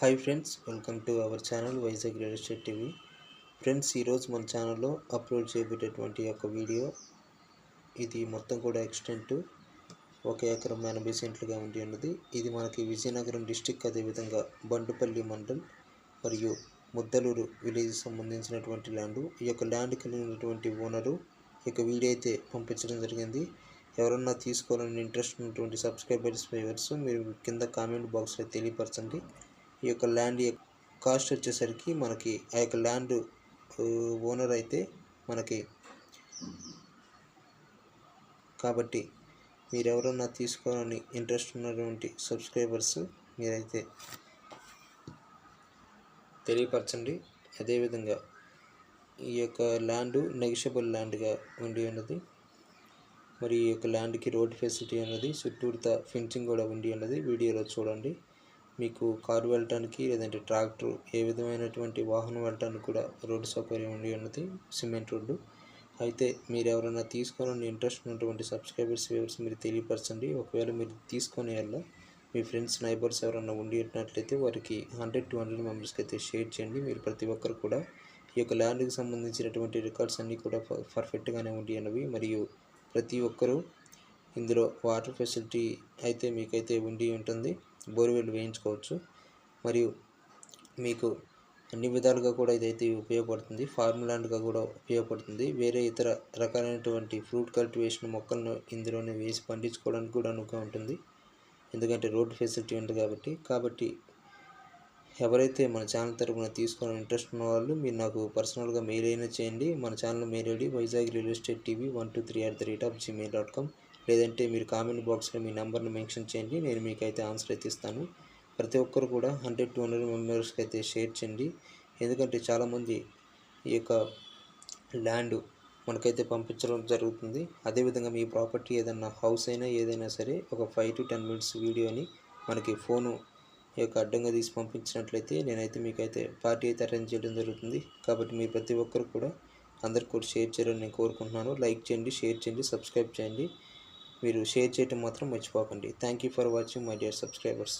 Hi friends welcome to our channel Vizag real estate TV. Friends ఈరోజు మన ఛానల్లో upload చేయబెట్టేటువంటి ఒక వీడియో. ఇది మొత్తం కూడా ఎక్స్టెంట్. ఒక ఎకరం ఎనభై సెంట్లుగా ఉండి ఉన్నది. ఇది మనకి విజయనగరం డిస్టిక్ అదేవిధంగా బండుపల్లి మండల్ మరియు ముద్దలూరు విలేజ్ సంబంధించినటువంటి ల్యాండ్. ఈ యొక్క ల్యాండ్ కలిగినటువంటి ఓనరు ఈ యొక్క వీడియో అయితే పంపించడం జరిగింది. ఎవరన్నా తీసుకోవాలని ఇంట్రెస్ట్ ఉన్నటువంటి సబ్స్క్రైబర్స్ వ్యూవర్స్ మీరు కింద కామెంట్ బాక్స్లో తెలియపరచండి. ఈ యొక్క ల్యాండ్ యొక్క కాస్ట్ వచ్చేసరికి మనకి ఆ యొక్క ల్యాండ్ ఓనర్ అయితే మనకి కాబట్టి మీరు ఎవరన్నా తీసుకోవాలని ఇంట్రెస్ట్ ఉన్నటువంటి సబ్స్క్రైబర్స్ మీరైతే తెలియపరచండి. అదేవిధంగా ఈ యొక్క ల్యాండ్ నెగిషబుల్ ల్యాండ్గా ఉండి ఉన్నది. మరి ఈ యొక్క ల్యాండ్కి రోడ్ ఫెసిలిటీ ఉన్నది చుట్టూరుతా ఫెన్సింగ్ కూడా ఉండి ఉన్నది. వీడియోలో చూడండి. మీకు కారు వెళ్ళటానికి లేదంటే ట్రాక్టర్ ఏ విధమైనటువంటి వాహనం వెళ్ళటానికి కూడా రోడ్డు సౌకర్యం ఉండి ఉన్నది సిమెంట్ రోడ్డు. అయితే మీరు ఎవరైనా తీసుకోవాలని ఇంట్రెస్ట్ ఉన్నటువంటి సబ్స్క్రైబర్స్ వ్యూవర్స్ మీరు తెలియపరచండి. ఒకవేళ మీరు తీసుకునే వల్ల మీ ఫ్రెండ్స్ నైబర్స్ ఎవరైనా ఉండి ఉన్నట్లయితే వారికి హండ్రెడ్ టూ హండ్రెడ్ మెంబర్స్కి అయితే షేర్ చేయండి. మీరు ప్రతి ఒక్కరు కూడా ఈ యొక్క ల్యాండ్కి సంబంధించినటువంటి రికార్డ్స్ అన్నీ కూడా పర్ఫెక్ట్గానే ఉండి ఉన్నవి. మరియు ప్రతి ఒక్కరూ ఇందులో వాటర్ ఫెసిలిటీ అయితే మీకైతే ఉండి ఉంటుంది. బోర్వెల్ వేయించుకోవచ్చు. మరియు మీకు అన్ని విధాలుగా కూడా ఇదైతే ఉపయోగపడుతుంది. ఫార్ములాండ్గా కూడా ఉపయోగపడుతుంది. వేరే ఇతర రకాలైనటువంటి ఫ్రూట్ కల్టివేషన్ మొక్కలను ఇందులోనే వేసి పండించుకోవడానికి కూడా అనువుగా ఉంటుంది. ఎందుకంటే రోడ్ ఫెసిలిటీ ఉంది కాబట్టి. కాబట్టి ఎవరైతే మన ఛానల్ తరపున తీసుకోవాలని ఇంట్రెస్ట్ ఉన్న వాళ్ళు మీరు నాకు పర్సనల్గా మెయిల్ అయినా చేయండి. మన channel mail ID Vizag real estate TV one two three at the rate of Gmail dot com. లేదంటే మీరు కామెంట్ బాక్స్లో మీ నెంబర్ని మెన్షన్ చేయండి నేను మీకు అయితే ఆన్సర్ అయితే ఇస్తాను. ప్రతి ఒక్కరు కూడా హండ్రెడ్ టూ హండ్రెడ్ మెంబర్స్కి అయితే షేర్ చేయండి. ఎందుకంటే చాలామంది ఈ యొక్క ల్యాండ్ మనకైతే పంపించడం జరుగుతుంది. అదేవిధంగా మీ ప్రాపర్టీ ఏదైనా హౌస్ అయినా ఏదైనా సరే ఒక ఫైవ్ టు టెన్ మినిట్స్ వీడియోని మనకి ఫోను యొక్క అడ్డంగా తీసి పంపించినట్లయితే నేనైతే మీకైతే పార్టీ అయితే అరేంజ్ చేయడం జరుగుతుంది. కాబట్టి మీరు ప్రతి ఒక్కరు కూడా అందరు కూడా షేర్ చేయాలని నేను కోరుకుంటున్నాను. లైక్ చేయండి షేర్ చేయండి సబ్స్క్రైబ్ చేయండి. మీరు షేర్ చేయటం మాత్రం మర్చిపోకండి. Thank you for watching my dear subscribers